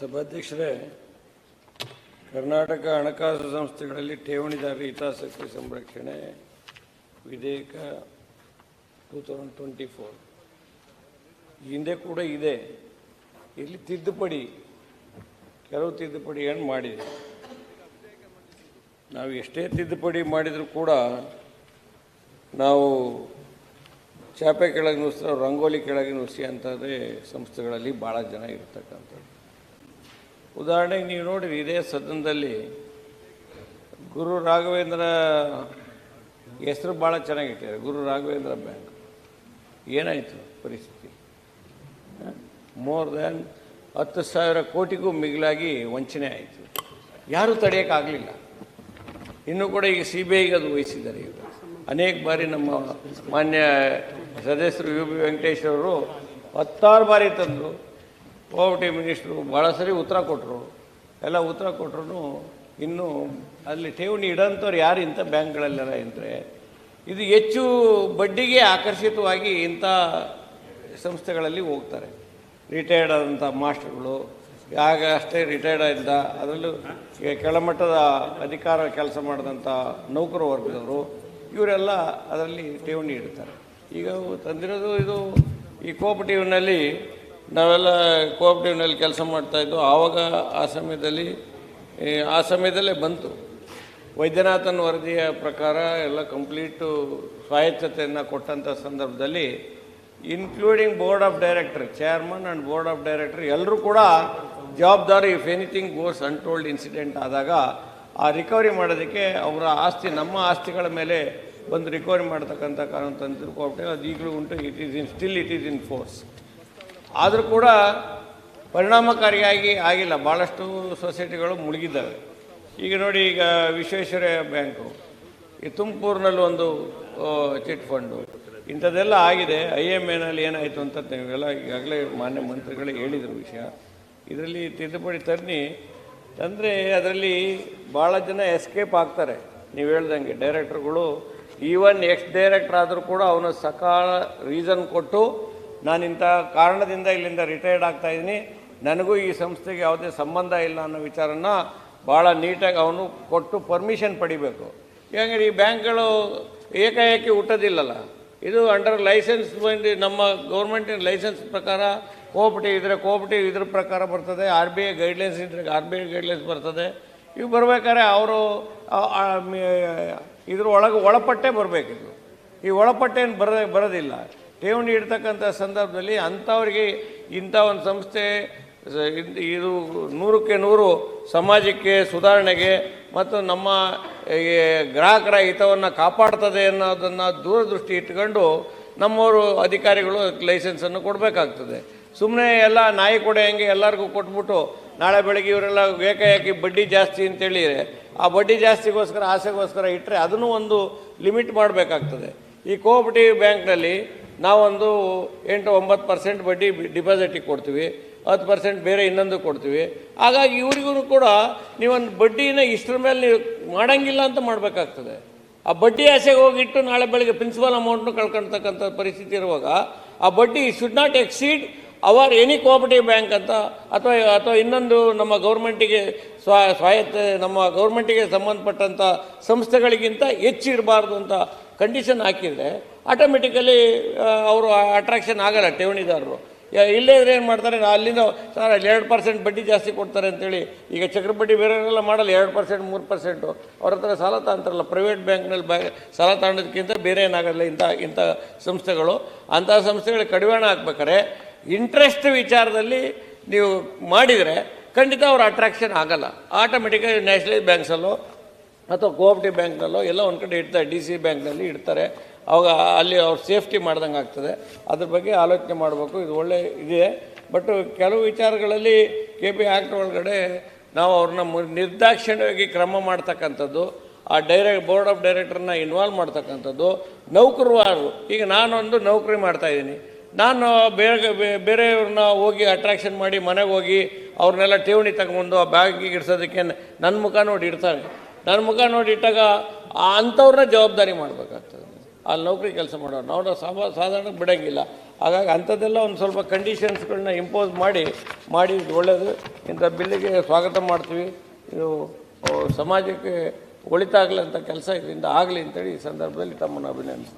ಸಭಾಧ್ಯಕ್ಷರೇ, ಕರ್ನಾಟಕ ಹಣಕಾಸು ಸಂಸ್ಥೆಗಳಲ್ಲಿ ಠೇವಣಿದಾರರ ಹಿತಾಸಕ್ತಿ ಸಂರಕ್ಷಣೆ ವಿಧೇಯಕ ಟೂ ತೌಸಂಡ್ ಟ್ವೆಂಟಿ ಫೋರ್ ಹಿಂದೆ ಕೂಡ ಇದೆ. ಇಲ್ಲಿ ತಿದ್ದುಪಡಿ, ಕೆಲವು ತಿದ್ದುಪಡಿಯನ್ನು ಮಾಡಿದೆ. ನಾವು ಎಷ್ಟೇ ತಿದ್ದುಪಡಿ ಮಾಡಿದರೂ ಕೂಡ ನಾವು ಚಾಪೆ ಕೆಳಗೆ ನುಸ್ತಾರೆ ರಂಗೋಲಿ ಕೆಳಗೆ ನುಸಿ ಅಂತಂದರೆ ಸಂಸ್ಥೆಗಳಲ್ಲಿ ಭಾಳ ಜನ ಇರ್ತಕ್ಕಂಥದ್ದು. ಉದಾಹರಣೆಗೆ ನೀವು ನೋಡಿರಿ, ಇದೇ ಸದನದಲ್ಲಿ ಗುರು ರಾಘವೇಂದ್ರ ಹೆಸರು ಭಾಳ ಚೆನ್ನಾಗಿಟ್ಟಿದ್ದಾರೆ ಗುರು ರಾಘವೇಂದ್ರ ಬ್ಯಾಂಕ್. ಏನಾಯಿತು ಪರಿಸ್ಥಿತಿ? ಮೋರ್ ದ್ಯಾನ್ ಹತ್ತು ಸಾವಿರ ಕೋಟಿಗೂ ಮಿಗಿಲಾಗಿ ವಂಚನೆ ಆಯಿತು. ಯಾರೂ ತಡೆಯೋಕ್ಕಾಗಲಿಲ್ಲ. ಇನ್ನೂ ಕೂಡ ಈಗ ಸಿ ಬಿ ಐಗೆ ಅದು ವಹಿಸಿದ್ದಾರೆ ಈಗ. ಅನೇಕ ಬಾರಿ ನಮ್ಮ ಮಾನ್ಯ ಸದಸ್ಯರು ಯು ಬಿ ವೆಂಕಟೇಶ್ವರರು ಹತ್ತಾರು ಬಾರಿ ತಂದರು ಪಾವರ್ಟಿ ಮಿನಿಸ್ಟ್ರು ಭಾಳ ಸರಿ ಉತ್ತರ ಕೊಟ್ಟರು ಎಲ್ಲ ಉತ್ತರ ಕೊಟ್ಟರು ಇನ್ನೂ ಅಲ್ಲಿ ಠೇವಣಿ ಇಡೋಂಥವ್ರು ಯಾರು ಇಂಥ ಬ್ಯಾಂಕ್ಗಳಲ್ಲೆಲ್ಲ ಅಂದರೆ ಇದು ಹೆಚ್ಚು ಬಡ್ಡಿಗೆ ಆಕರ್ಷಿತವಾಗಿ ಇಂಥ ಸಂಸ್ಥೆಗಳಲ್ಲಿ ಹೋಗ್ತಾರೆ. ರಿಟೈರ್ಡ್ ಆದಂಥ ಮಾಸ್ಟರ್ಗಳು, ಆಗ ಅಷ್ಟೇ ರಿಟೈರ್ಡ್ ಆಗಿದ್ದ ಅದರಲ್ಲೂ ಕೆಳಮಟ್ಟದ ಅಧಿಕಾರ ಕೆಲಸ ಮಾಡಿದಂಥ ನೌಕರ ವರ್ಗದವರು, ಇವರೆಲ್ಲ ಅದರಲ್ಲಿ ಠೇವಣಿ ಇಡ್ತಾರೆ. ಈಗ ತಂದಿರೋದು ಇದು ಈ ಕೋಆಪರೇಟಿವ್ನಲ್ಲಿ ನಾವೆಲ್ಲ ಕೋಆಪ್ರೇಟಿವ್ನಲ್ಲಿ ಕೆಲಸ ಮಾಡ್ತಾಯಿದ್ದು ಆವಾಗ ಆ ಸಮಯದಲ್ಲಿ ಆ ಸಮಯದಲ್ಲೇ ಬಂತು. ವೈದ್ಯನಾಥನ್ ವರದಿಯ ಪ್ರಕಾರ ಎಲ್ಲ ಕಂಪ್ಲೀಟು ಸ್ವಾಯತ್ತತೆಯನ್ನು ಕೊಟ್ಟಂಥ ಸಂದರ್ಭದಲ್ಲಿ including board of director chairman and board of director ಎಲ್ಲರೂ ಕೂಡ ಜವಾಬ್ದಾರಿ if anything goes untold incident ಆದಾಗ, ಆ ರಿಕವರಿ ಮಾಡೋದಕ್ಕೆ ಅವರ ಆಸ್ತಿ, ನಮ್ಮ ಆಸ್ತಿಗಳ ಮೇಲೆ ಬಂದು ರಿಕವರಿ ಮಾಡ್ತಕ್ಕಂಥ ಕಾನೂನು ಕೋರ್ಟೆ ಅದು ಈಗಲೂ ಉಂಟು. It is in still it is in force ಆದರೂ ಕೂಡ ಪರಿಣಾಮಕಾರಿಯಾಗಿ ಆಗಿಲ್ಲ. ಭಾಳಷ್ಟು ಸೊಸೈಟಿಗಳು ಮುಳುಗಿದ್ದಾವೆ. ಈಗ ನೋಡಿ, ಈಗ ವಿಶ್ವೇಶ್ವರಯ್ಯ ಬ್ಯಾಂಕು, ಈ ತುಮಕೂರಿನಲ್ಲಿ ಒಂದು ಚಿಟ್ ಫಂಡು, ಇಂಥದ್ದೆಲ್ಲ ಆಗಿದೆ. ಐ ಎಂ ಎನಲ್ಲಿ ಏನಾಯಿತು ಅಂತ ನೀವೆಲ್ಲ ಈಗಾಗಲೇ ಮಾನ್ಯ ಮಂತ್ರಿಗಳೇ ಹೇಳಿದರು ವಿಷಯ. ಇದರಲ್ಲಿ ತಿದ್ದುಪಡಿ ತನ್ನಿ ತಂದರೆ ಅದರಲ್ಲಿ ಭಾಳ ಜನ ಎಸ್ಕೇಪ್ ಆಗ್ತಾರೆ. ನೀವು ಹೇಳ್ದಂಗೆ ಡೈರೆಕ್ಟ್ರುಗಳು, ಈವನ್ ಎಕ್ಸ್ ಡೈರೆಕ್ಟರ್ ಆದರೂ ಕೂಡ ಅವನು ಸಕಾಲ ರೀಸನ್ ಕೊಟ್ಟು ನಾನು ಇಂಥ ಕಾರಣದಿಂದ ಇಲ್ಲಿಂದ ರಿಟೈರ್ಡ್ ಆಗ್ತಾ ಇದ್ದೀನಿ. ನನಗೂ ಈ ಸಂಸ್ಥೆಗೆ ಯಾವುದೇ ಸಂಬಂಧ ಇಲ್ಲ ಅನ್ನೋ ವಿಚಾರನ ಭಾಳ ನೀಟಾಗಿ ಅವನು ಕೊಟ್ಟು ಪರ್ಮಿಷನ್ ಪಡಿಬೇಕು. ಯಾಕಂದರೆ ಈ ಬ್ಯಾಂಕ್ಗಳು ಏಕಾಏಕಿ ಹುಟ್ಟೋದಿಲ್ಲಲ್ಲ. ಇದು ಅಂಡರ್ ಲೈಸೆನ್ಸ್ ಬಂದು ನಮ್ಮ ಗೌರ್ಮೆಂಟಿನ ಲೈಸೆನ್ಸ್ ಪ್ರಕಾರ ಕೋಪಟಿ ಇದ್ರೆ ಕೋಪಟಿ ಇದ್ರ ಪ್ರಕಾರ ಬರ್ತದೆ. ಆರ್ ಬಿ ಐ ಗೈಡ್ಲೈನ್ಸ್ ಇದ್ರೆ ಆರ್ ಬಿ ಐ ಗೈಡ್ಲೈನ್ಸ್ ಬರ್ತದೆ. ಇವು ಬರ್ಬೇಕಾದ್ರೆ ಅವರು ಇದ್ರ ಒಳಗೆ ಒಳಪಟ್ಟೆ ಬರಬೇಕಿದ್ರು ಈ ಒಳಪಟ್ಟೇನು ಬರ ಬರೋದಿಲ್ಲ. ಠೇವಣಿ ಇಡ್ತಕ್ಕಂಥ ಸಂದರ್ಭದಲ್ಲಿ ಅಂಥವ್ರಿಗೆ ಇಂಥ ಒಂದು ಸಂಸ್ಥೆ, ಇದು ನೂರಕ್ಕೆ ನೂರು ಸಮಾಜಕ್ಕೆ ಸುಧಾರಣೆಗೆ ಮತ್ತು ನಮ್ಮ ಗ್ರಾಹಕರ ಹಿತವನ್ನು ಕಾಪಾಡ್ತದೆ ಅನ್ನೋದನ್ನು ದೂರದೃಷ್ಟಿ ಇಟ್ಕೊಂಡು ನಮ್ಮವರು ಅಧಿಕಾರಿಗಳು ಲೈಸೆನ್ಸನ್ನು ಕೊಡಬೇಕಾಗ್ತದೆ. ಸುಮ್ಮನೆ ಎಲ್ಲ ನಾಯಿ ಕೊಡೆ ಹಂಗೆ ಎಲ್ಲರಿಗೂ ಕೊಟ್ಬಿಟ್ಟು ನಾಳೆ ಬೆಳಗ್ಗೆ ಇವರೆಲ್ಲ ಏಕಾಏಕಿ ಬಡ್ಡಿ ಜಾಸ್ತಿ ಅಂತೇಳಿ ಆ ಬಡ್ಡಿ ಜಾಸ್ತಿಗೋಸ್ಕರ ಆಸೆಗೋಸ್ಕರ ಇಟ್ಟರೆ ಅದನ್ನು ಒಂದು ಲಿಮಿಟ್ ಮಾಡಬೇಕಾಗ್ತದೆ. ಈ ಕೋಆಪರೇಟಿವ್ ಬ್ಯಾಂಕ್ನಲ್ಲಿ ನಾವೊಂದು ಎಂಟು ಒಂಬತ್ತು ಪರ್ಸೆಂಟ್ ಬಡ್ಡಿ ಡಿಪಾಸಿಟಿಗೆ ಕೊಡ್ತೀವಿ, ಹತ್ತು ಪರ್ಸೆಂಟ್ ಬೇರೆ ಇನ್ನೊಂದು ಕೊಡ್ತೀವಿ. ಹಾಗಾಗಿ ಇವರಿಗೂ ಕೂಡ ನೀವೊಂದು ಬಡ್ಡಿನ ಇಷ್ಟರ ಮೇಲೆ ನೀವು ಮಾಡೋಂಗಿಲ್ಲ ಅಂತ ಮಾಡಬೇಕಾಗ್ತದೆ. ಆ ಬಡ್ಡಿ ಆಸೆಗೆ ಹೋಗಿಟ್ಟು ನಾಳೆ ಬೆಳಗ್ಗೆ ಪ್ರಿನ್ಸಿಪಲ್ ಅಮೌಂಟ್ನು ಕಳ್ಕೊಳ್ತಕ್ಕಂಥ ಪರಿಸ್ಥಿತಿ ಇರುವಾಗ ಆ ಬಡ್ಡಿ should not exceed our any cooperative bank ಅಂತ, ಅಥವಾ ಅಥವಾ ಇನ್ನೊಂದು ನಮ್ಮ ಗೌರ್ಮೆಂಟಿಗೆ ಸ್ವ, ಸ್ವಾಯತ್ತ, ನಮ್ಮ ಗೌರ್ಮೆಂಟಿಗೆ ಸಂಬಂಧಪಟ್ಟಂಥ ಸಂಸ್ಥೆಗಳಿಗಿಂತ ಹೆಚ್ಚಿರಬಾರ್ದು ಅಂತ ಕಂಡೀಷನ್ ಹಾಕಿದರೆ ಆಟೋಮೆಟಿಕಲಿ ಅವರು ಅಟ್ರಾಕ್ಷನ್ ಆಗಲ್ಲ ಠೇವಣಿದಾರರು. ಇಲ್ಲೇ ಇದ್ರೆ ಏನು ಮಾಡ್ತಾರೆ? ಅಲ್ಲಿಂದ, ಸರ್, ಅಲ್ಲಿ ಎರಡು ಪರ್ಸೆಂಟ್ ಬಡ್ಡಿ ಜಾಸ್ತಿ ಕೊಡ್ತಾರೆ ಅಂತೇಳಿ, ಈಗ ಚಕ್ರ ಬಡ್ಡಿ ಬೇರೆಯವರೆಲ್ಲ ಮಾಡಲ್ಲ, ಎರಡು ಪರ್ಸೆಂಟ್ ಮೂರು ಪರ್ಸೆಂಟು ಅವ್ರ ಹತ್ರ ಸಾಲ ತಗೊಂತಾರಲ್ಲ ಪ್ರೈವೇಟ್ ಬ್ಯಾಂಕ್ನಲ್ಲಿ ಬ್ಯಾ ಸಾಲ ತಾಂಡೋದಕ್ಕಿಂತ ಬೇರೆ ಏನಾಗಲ್ಲ ಇಂಥ ಇಂಥ ಸಂಸ್ಥೆಗಳು. ಅಂಥ ಸಂಸ್ಥೆಗಳಿಗೆ ಕಡಿವಾಣ ಹಾಕ್ಬೇಕಾರೆ ಇಂಟ್ರೆಸ್ಟ್ ವಿಚಾರದಲ್ಲಿ ನೀವು ಮಾಡಿದರೆ ಖಂಡಿತ ಅವ್ರ ಅಟ್ರಾಕ್ಷನ್ ಆಗಲ್ಲ. ಆಟೋಮೆಟಿಕಾಗಿ ನ್ಯಾಷನಲೈಸ್ ಬ್ಯಾಂಕ್ಸಲ್ಲೋ ಅಥವಾ ಕೋಆಪ್ಟಿವ್ ಬ್ಯಾಂಕ್ನಲ್ಲೋ ಎಲ್ಲ ಒಂದು ಕಡೆ ಇಡ್ತಾರೆ, ಡಿ ಸಿ ಬ್ಯಾಂಕ್ನಲ್ಲಿ ಇಡ್ತಾರೆ. ಅವಾಗ ಅಲ್ಲಿ ಅವ್ರು ಸೇಫ್ಟಿ ಮಾಡ್ದಂಗೆ ಆಗ್ತದೆ. ಅದ್ರ ಬಗ್ಗೆ ಆಲೋಚನೆ ಮಾಡಬೇಕು, ಇದು ಒಳ್ಳೆ ಇದೆ ಬಟ್ ಕೆಲವು ವಿಚಾರಗಳಲ್ಲಿ ಕೆ ಪಿ ಆ್ಯಕ್ಟ್ ಒಳಗಡೆ ನಾವು ಅವ್ರನ್ನ ನಿರ್ದಾಕ್ಷಿಣ್ಯವಾಗಿ ಕ್ರಮ ಮಾಡ್ತಕ್ಕಂಥದ್ದು, ಆ ಡೈರೆಕ್ಟ್, ಬೋರ್ಡ್ ಆಫ್ ಡೈರೆಕ್ಟರ್ನ ಇನ್ವಾಲ್ವ್ ಮಾಡ್ತಕ್ಕಂಥದ್ದು ನೌಕರವಾರು ಈಗ ನಾನೊಂದು ನೌಕರಿ ಮಾಡ್ತಾಯಿದ್ದೀನಿ ನಾನು ಬೇರೆ ಬೇರೆಯವ್ರನ್ನ ಹೋಗಿ ಅಟ್ರಾಕ್ಷನ್ ಮಾಡಿ ಮನೆಗೆ ಹೋಗಿ ಅವ್ರನ್ನೆಲ್ಲ ಠೇವಣಿ ತಗೊಂಡು ಆ ಬ್ಯಾಗಿಗೆ ಇಡ್ಸೋದಕ್ಕೆ ನನ್ನ ಮುಖ ನೋಡಿ ಇಡ್ತಾರೆ. ನನ್ನ ಮುಖ ನೋಡಿ ಇಟ್ಟಾಗ ಆ ಅಂಥವ್ರನ್ನ ಜವಾಬ್ದಾರಿ ಮಾಡಬೇಕಾಗ್ತದೆ. ಅಲ್ಲಿ ನೌಕರಿ ಕೆಲಸ ಮಾಡೋರು. ನಾವು ಸಾಮ ಸಾಧಾರಣ ಬಿಡೋಂಗಿಲ್ಲ. ಹಾಗಾಗಿ ಅಂಥದ್ದೆಲ್ಲ ಒಂದು ಸ್ವಲ್ಪ ಕಂಡೀಷನ್ಸ್ಗಳನ್ನ ಇಂಪೋಸ್ ಮಾಡಿ ಮಾಡಿ ಒಳ್ಳೆಯದು ಇಂಥ ಬಿಲ್ಲಿಗೆ ಸ್ವಾಗತ ಮಾಡ್ತೀವಿ. ಇದು ಆ, ಸಮಾಜಕ್ಕೆ ಒಳಿತಾಗಲಿ ಅಂತ ಕೆಲಸ ಇದರಿಂದ ಆಗಲಿ ಅಂತೇಳಿ ಈ ಸಂದರ್ಭದಲ್ಲಿ ತಮ್ಮನ್ನು ಅಭಿನಂದಿಸ್ತೀನಿ.